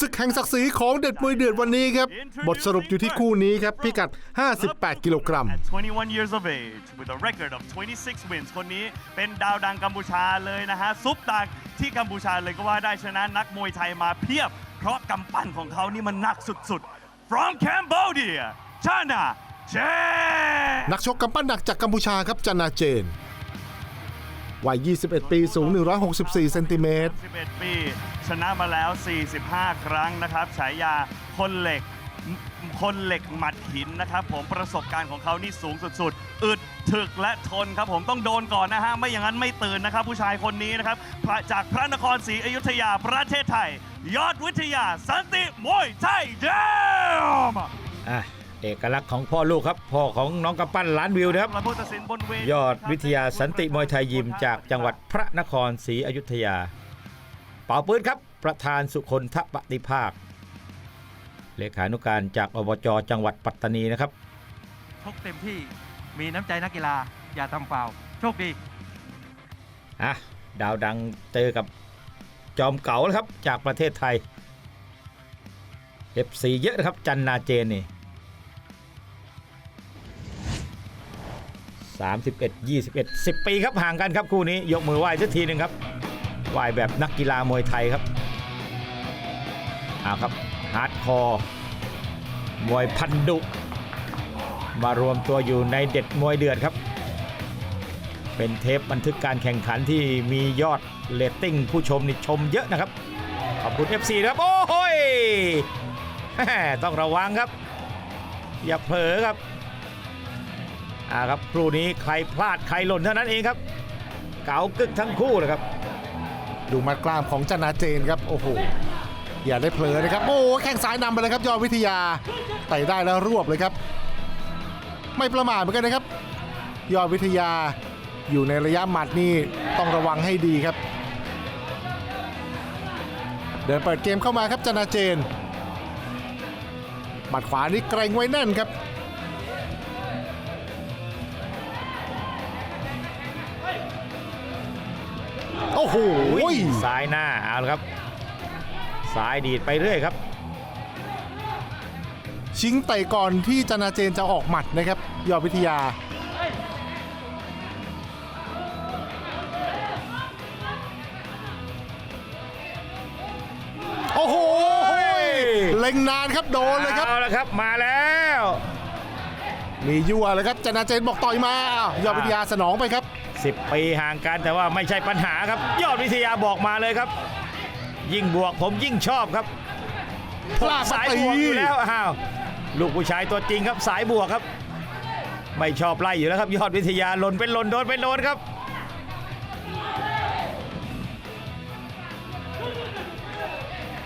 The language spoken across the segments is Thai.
ศึกแห่งศักดิ์ศรีของเด็ดมวยเดือดวันนี้ครับ บทสรุปอยู่ที่คู่นี้ครับ พิกัด 58 กิโลกรัม At 21 years of age with a record of 26 wins คนนี้เป็นดาวดังกัมพูชาเลยนะฮะ ซุปตาที่กัมพูชาเลยก็ว่าได้ชนะนักมวยไทยมาเพียบ เพราะกำปั้นของเขานี่มันหนักสุดๆ from Cambodia China Chen นักชกกำปั้นหนักจากกัมพูชาครับจันนาเจน วัย 21 ปี สูง 164 เซนติเมตร 11 ปี ชนะมาแล้ว 45 ครั้งนะครับฉายาคนเหล็ก คนเหล็กหมัดหินนะครับ ผมประสบการณ์ของเขานี่สูงสุดๆ อึดถึกและทนครับผมต้องโดนก่อนนะฮะ ไม่อย่างนั้นไม่ตื่นนะครับ ผู้ชายคนนี้นะครับพระจากพระนครศรีอยุธยาประเทศไทย ยอดวิทยาสันติมวยไทยเดมอะ เอกลักษณ์ของพ่อลูกครับพ่อของน้องกำปั้นล้านวิวนะครับและผู้ตัดสินบนเวทียอดวิทยาสันติมวยไทยยิมจากจังหวัดพระนครศรีอยุธยา เป่าปืนครับ ประธานสุคนทปฏิภาค เลขานุการจากอบจจังหวัดปัตตานีนะครับชกเต็มที่มีน้ำใจนักกีฬาอย่าทำฟาวล์โชคดีอะดาวดังเจอกับจอมเก๋านะครับจากประเทศไทย FC เยอะนะครับจันนาเจนนี่ 31 21 10 ปีครับห่างกันครับคู่นี้ยกมือไหว้สักทีหนึ่งครับไหว้แบบนักกีฬามวยไทยครับเอาครับฮาร์ดคอร์มวยพันดุ มารวมตัวอยู่ในเด็ดมวยเดือดครับ เป็นเทปบันทึกการแข่งขันที่มียอดเรตติ้งผู้ชมนี่ชมเยอะนะครับ ขอบคุณ FC นะครับ โอ้โหยต้องระวังครับ อย่าเผลอครับ อ่าครับครู่นี้ใครพลาดใครหล่นเท่านั้นเองครับ เก๋ากึกทั้งคู่เลยครับ ดูมัดกล้ามของจนาเจนครับโอ้โหอย่าได้เผลอนะครับ โอ้แข้งซ้ายนำไปเลยครับยอดวิทยาไต่ได้แล้วรวบเลยครับ ไม่ประมาทเหมือนกันนะครับ ยอดวิทยาอยู่ในระยะหมัดนี่ต้องระวังให้ดีครับ เดินเปิดเกมเข้ามาครับจนนาเจนหมัดขวานี่เกรงไว้แน่นครับ หซ้ายหน้าเอาละครับซ้ายดีดไปเรื่อยครับ ชิงไต่ก่อนที่จนาเจนจะออกหมัดนะครับ ยอดวิทยา โอ้โหเล็งนานครับโดนเลยครับเอาละครับมาแล้ว มียั่วเลยครับจนาเจนบอกต่อยมาอ้าวยอดวิทยาสนองไปครับ 10 ปีห่างกันแต่ว่าไม่ใช่ปัญหาครับ ยอดวิทยาบอกมาเลยครับ ยิ่งบวกผมยิ่งชอบครับพลาดสายบวกอยู่แล้วอ้าวลูกผู้ชายตัวจริงครับสายบวกครับ ไม่ชอบไล่อยู่แล้วครับ ยอดวิทยาหล่นเป็นหล่นโดนเป็นโดนครับ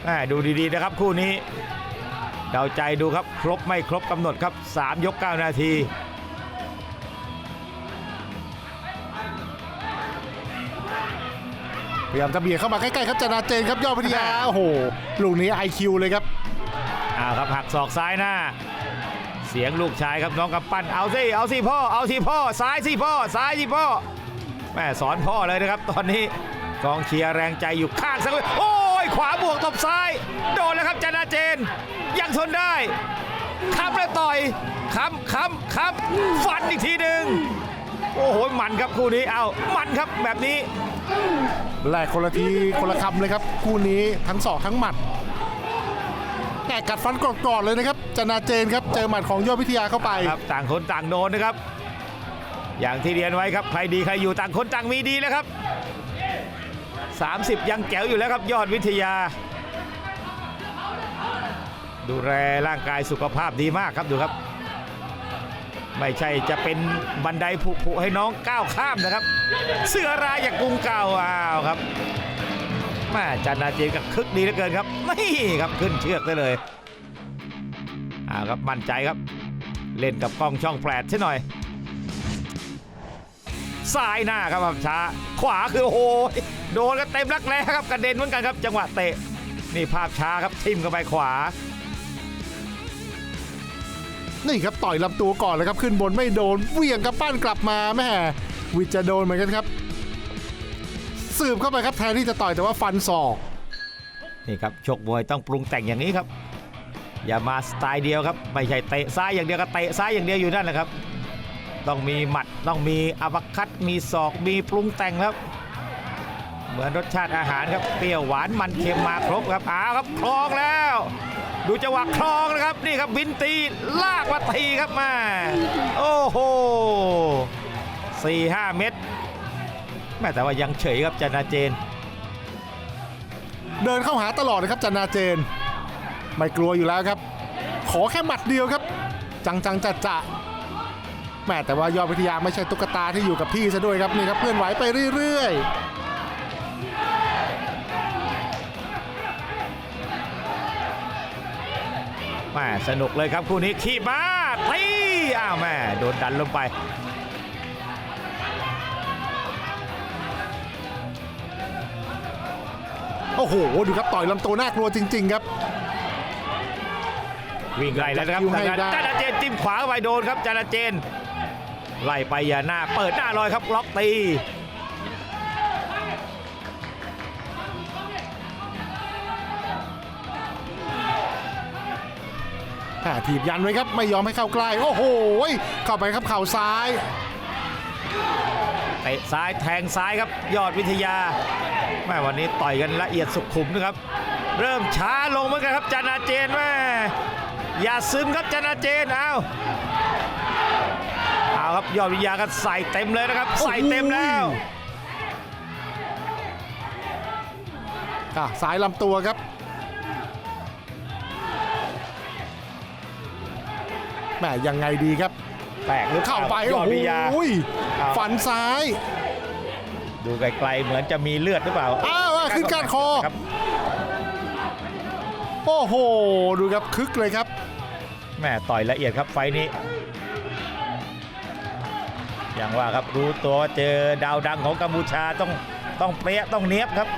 แม่ดูดีๆนะครับคู่นี้ เดาใจดูครับ ครบไม่ครบกำหนดครับ 3 ยก 9 นาทีพยายามจะเบียดเข้ามาใกล้ๆครับจนาเจนครับยอดวิทยาโอ้โหลูกนี้ IQ เลยครับอ้าวครับหักศอกซ้ายหน้า เสียงลูกชายครับน้องกำปั้นเอาสิเอาสิพ่อเอาสิพ่อซ้ายสิพ่อซ้ายสิพ่อแม่สอนพ่อเลยนะครับ ตอนนี้กองเชียร์แรงใจอยู่ข้างสักเลยโอ้ย ขวาบวกตบซ้าย โดนแล้วครับจนาเจน ยังทนได้ค้ำแล้วต่อยค้ำค้ำค้ำฟันอีกทีหนึ่งโอ้โหมันครับคู่นี้เอามันครับแบบนี้แลกคนละทีคนละคำเลยครับ คู่นี้ทั้งศอกทั้งหมัดแต่กัดฟันกรอดๆเลยนะครับจนาเจนครับเจอหมัดของยอดวิทยาเข้าไปครับต่างคนต่างโดนนะครับ อย่างที่เรียนไว้ครับใครดีใครอยู่ต่างคนต่างมีดีแล้วครับ 30 ยังแจ๋วอยู่แล้วครับยอดวิทยา ดูแลร่างกายสุขภาพดีมากครับดูครับ ไม่ใช่จะเป็นบันไดผุๆให้น้องก้าวข้ามนะครับ เสือรายอย่างกรุงเก่าอ้าวครับม่จันนาเจนกับคึกดีเหลือเกินครับนี่ครับขึ้นเชือกได้เลยอ่าครับมั่นใจครับ เล่นกับกล้องช่องแปดใช่หน่อยซ้ายหน้าครับแบบช้า ขวาคือโอ้ โดนกันเต็มรักแร้ครับกระเด็นเหมือนกันครับ จังหวะเตะนี่ภาพช้าครับทิมเข้าไปขวา นี่ครับต่อยลำตัวก่อนเลยครับขึ้นบนไม่โดนเหวี่ยงกับปั้นกลับมาแม่วิทย์จะโดนเหมือนกันครับ สืบเข้าไปครับแทนที่จะต่อยแต่ว่าฟันศอกนี่ครับชกมวยต้องปรุงแต่งอย่างนี้ครับ อย่ามาสไตล์เดียวครับไม่ใช่เตะซ้ายอย่างเดียวก็เตะซ้ายอย่างเดียวอยู่นั่นแหละครับ ต้องมีหมัดต้องมีอัปคัตมีศอกมีปรุงแต่งครับ เหมือนรสชาติอาหารครับเปรี้ยวหวานมันเค็มมาครบครับอ้าวครับคลองแล้ว ดูจังหวะคลองนะครับนี่ครับบินตีลากมาตีครับมาโอ้โหสี่ห้าเม็ดแม่แต่ว่ายังเฉยครับจันนาเจน เดินเข้าหาตลอดนะครับจันนาเจน ไม่กลัวอยู่แล้วครับ ขอแค่หมัดเดียวครับ จังจังจัดจะแม่แต่ว่ายอดวิทยาไม่ใช่ตุ๊กตาที่อยู่กับที่ซะด้วยครับนี่ครับเพื่อนไหวไปเรื่อยๆ แม่สนุกเลยครับคู่นี้ขี่มาตีอ้าวแม่โดนดันลงไปโอ้โห ดูครับ ต่อยลำตัวน่ากลัวจริง ๆ ครับ วิ่งไล่แล้วนะครับคิวให้ได้จานาเจนจิ้มขวาเข้าไปโดนครับจานาเจน ไล่ไปอย่าหน้า เปิดหน้าลอยครับล็อกตี ถีบยันไว้ครับไม่ยอมให้เข้าใกล้โอ้โหเข้าไปครับเข่าซ้ายเตะซ้ายแทงซ้ายครับยอดวิทยาแม่วันนี้ต่อยกันละเอียดสุขุมนะครับ เริ่มช้าลงเหมือนกันครับจานาเจนแม่อย่าซึมครับจานาเจนเอาเอาครับยอดวิทยาก็ใส่เต็มเลยนะครับ ใส่เต็มแล้วอะสายลำตัวครับ แหมยังไงดีครับ แตกหรือปล่เข้าไปยโอ้อดโหวิทยาเอาฝันซ้าย ดูไกลๆเหมือนจะมีเลือดหรือเปล่า อ้าวอะขึ้นก้านคอครับโอ้โห ดูครับคึกเลยครับแม่ต่อยละเอียดครับไฟล์นี้ อย่างว่าครับรู้ตัวว่าเจอดาวดังของกัมพูชาต้องต้องเป๊ะต้องเนี้ยบครับ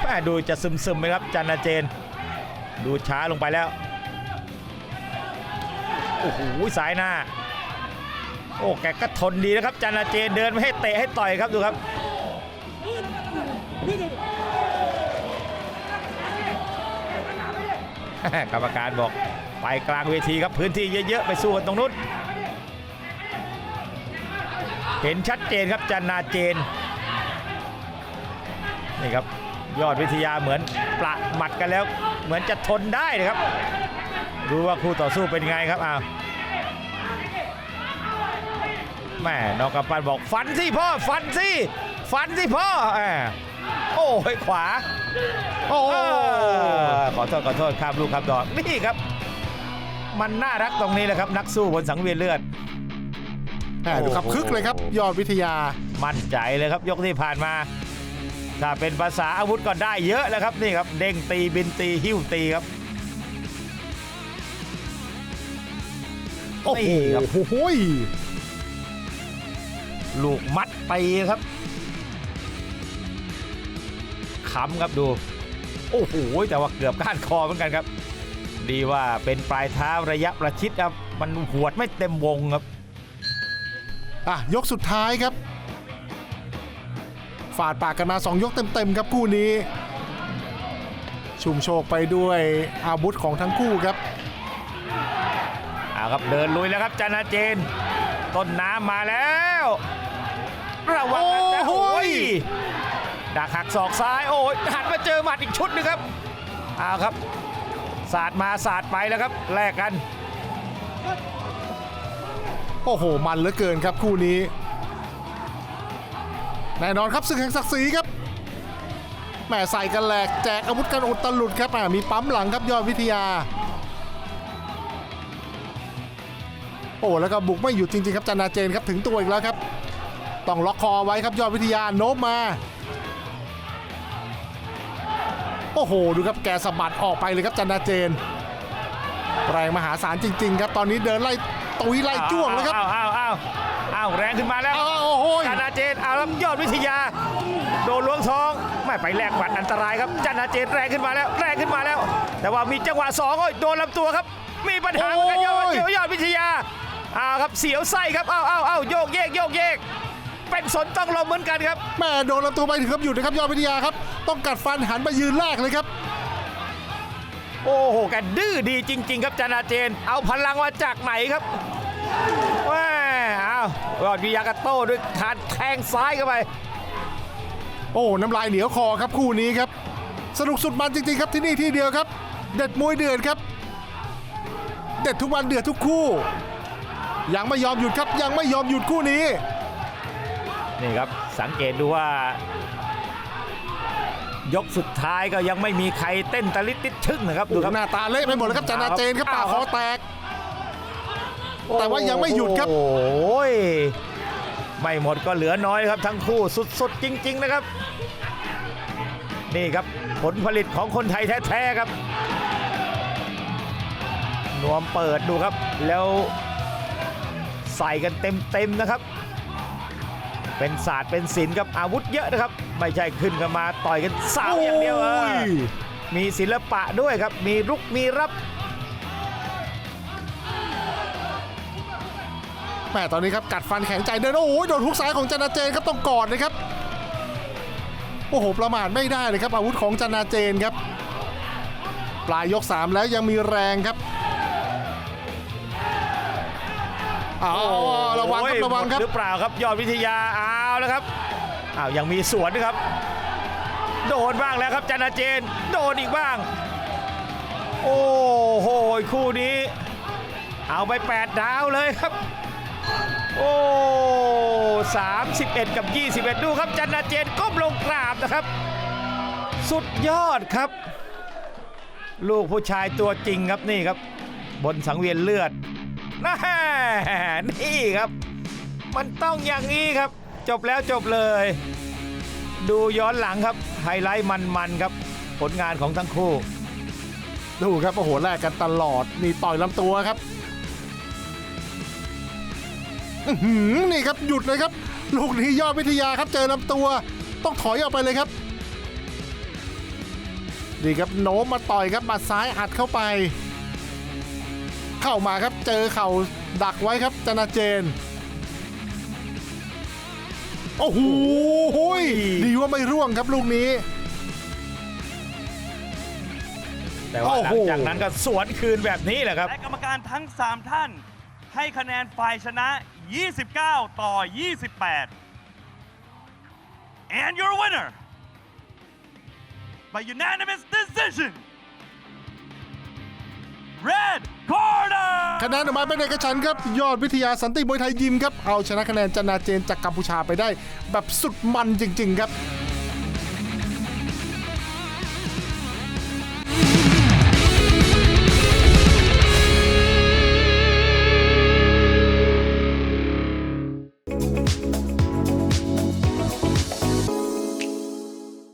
แม่ดูจะซึมๆไหมครับจันนาเจน ดูช้าลงไปแล้ว โอ้โหสายหน้า โอ้แกก็ทนดีนะครับจันนาเจเดินไม่ให้เตะให้ต่อยครับดูครับกรรมการบอกไปกลางเวทีครับพื้นที่เยอะๆไปสู้กันตรงนู้นเห็นชัดเจนครับจันนาเจนนี่ครับยอดวิทยาเหมือนประหมัดกันแล้ว เหมือนจะทนได้นะครับ ดูว่าคู่ต่อสู้เป็นไงครับอ้าวแม่นอกกำปั้นบอกฟันสิพ่อฟันสิฟันสิพ่อแหมโอ้ยขวา โอ้เออขอโทษขอโทษครับลูกครับดอกนี่ครับ มันน่ารักตรงนี้แหละครับ นักสู้บนสังเวียนเลือดแหมดูครับคึกเลยครับ ยอดวิทยามั่นใจเลยครับ ยกที่ผ่านมา ถ้าเป็นภาษาอาวุธก็ได้เยอะแล้วครับนี่ครับ เด้งตีบินตีหิ้วตีครับ โอ้โหนี่ครับ โอ้โหลูกมัดตีครับค้ำครับดู โอ้โห แต่ว่าเกือบก้านคอเหมือนกันครับ ดีว่าเป็นปลายเท้าระยะประชิดครับ มันหวดไม่เต็มวงครับ อะ ยกสุดท้ายครับ ฝาดปากกันมา 2 ยกเต็มๆครับคู่นี้ ชุมโชคไปด้วยอาวุธของทั้งคู่ครับ เอาครับเดินลุยแล้วครับจานาเจน ต้นน้ำมาแล้วระวังนะจ๊ะโอ้โหโอ้ยดักหักศอกซ้ายโอ้ยหันมาเจอหมัดอีกชุดหนึงครับเอาครับสาดมาสาดไปแล้วครับแลกกัน โอ้โห มันเหลือเกินครับคู่นี้ แน่นอนครับศึกแห่งศักดิ์ศรีครับแหม่ใส่กันแหลกแจกอาวุธกันอุตลุดครับอะมีปั๊มหลังครับยอดวิทยา โอ้แล้วก็บุกไม่หยุดจริงๆครับจันนาเจนครับถึงตัวอีกแล้วครับ ต้องล็อกคอไว้ครับยอดวิทยาโน้มมา โอ้โหดูครับแกสะบัดออกไปเลยครับจันนาเจน แรงมหาศาลจริง ๆ ครับ ตอนนี้เดินไล่ตุยไล่จ้วงแล้วครับอ้าวอ้าวอ้าวอ้าวแรงขึ้นมาแล้วอ้าวโอ้โหจานาเจนเอาแล้วยอดวิทยา โดนล้วงท้องไม่ไปแลกหมัดอันตรายครับจานาเจนแรงขึ้นมาแล้วแรงขึ้นมาแล้ว แต่ว่ามีจังหวะสองโอ้ยโดนลำตัวครับมีปัญหาเหมือนกันยอดโอ้ยยอดวิทยาเอาครับเสียวไส้ครับเอาเอาเอาโยกเยกโยกเยกเป็นสนต้องลมเหมือนกันครับแม่โดนลำตัวไปถึงกับหยุดนะครับยอดวิทยาครับ ต้องกัดฟันหันมายืนแรกเลยครับ โอ้โหแกดื้อดีจริง ๆ ครับจนาเจน เอาพลังมาจากไหนครับแม่เอายอดวิทยากระโต้ด้วยทานแทงซ้ายเข้าไป โอ้น้ำลายเหนียวคอครับคู่นี้ครับ สนุกสุดมันจริงๆครับที่นี่ที่เดียวครับ เด็ดมวยเดือดครับ เด็ดทุกวันเดือดทุกคู่ ยังไม่ยอมหยุดครับยังไม่ยอมหยุดคู่นี้ นี่ครับสังเกตดูว่า ยกสุดท้ายก็ยังไม่มีใครเต้นตะลิดติดชึ่งนะครับดูดูครับหน้าตาเละไปหมดแล้วครับจานาเจนครับปากคอแตก แต่ว่ายังไม่หยุดครับ โอ้ยไม่หมดก็เหลือน้อยครับทั้งคู่สุดๆจริง ๆ นะครับ นี่ครับผลผลิตของคนไทยแท้ๆครับนวมเปิดดูครับแล้ว ใส่กันเต็มๆนะครับ เป็นศาสตร์เป็นศิลป์ครับอาวุธเยอะนะครับ ไม่ใช่ขึ้นกันมาต่อยกันสาวอย่างเดียวเออโอ้ยมีศิลปะด้วยครับ มีรุกมีรับแม่ตอนนี้ครับกัดฟันแข็งใจเดินโอ้โหโดนฮุกซ้ายของจนาเจนครับต้องกอดนะครับโอ้โหประมาทไม่ได้เลยครับ อาวุธของจนาเจนครับ ปลายยก 3 แล้วยังมีแรงครับ เอาระวังครับโอ้ยระวังครับหมดหรือเปล่าครับยอดวิทยาเอาแล้วครับอ้าวยังมีสวนนะครับ โดนบ้างแล้วครับจันทเจน โดนอีกบ้าง โอ้โหคู่นี้ เอาไป8ดาวเลยครับ โอ้31 กับ 21 ดูครับจันทเจนก้มลงกราบนะครับ สุดยอดครับ ลูกผู้ชายตัวจริงครับนี่ครับ บนสังเวียนเลือด น่านี่ครับ มันต้องอย่างนี้ครับ จบแล้วจบเลย ดูย้อนหลังครับ ไฮไลท์มันๆครับ ผลงานของทั้งคู่ ดูครับโอ้โหแลกกันตลอดนี่ต่อยลำตัวครับนี่ครับหยุดเลยครับ ลูกนี้ยอดวิทยาครับเจอลำตัว ต้องถอยออกไปเลยครับนี่ครับโน้มมาต่อยครับมัดซ้ายอัดเข้าไป เข้ามาครับ เจอเข่าดักไว้ครับจนาเจน โอ้โหดีว่าไม่ร่วงครับลูกนี้ แต่ว่าหลัโอ้งโหจากนั้นก็สวนคืนแบบนี้แหละครับ และกรรมการทั้ง 3 ท่าน ให้คะแนนฝ่ายชนะ 29 ต่อ 28 and your winner by unanimous decision คะแนนออกมาเป็นเอกฉันครับ ยอดวิทยาสันติมวยไทยยิมครับ เอาชนะคะแนนจนาเจนจากกัมพูชาไปได้ แบบสุดมันจริง ๆ ครับ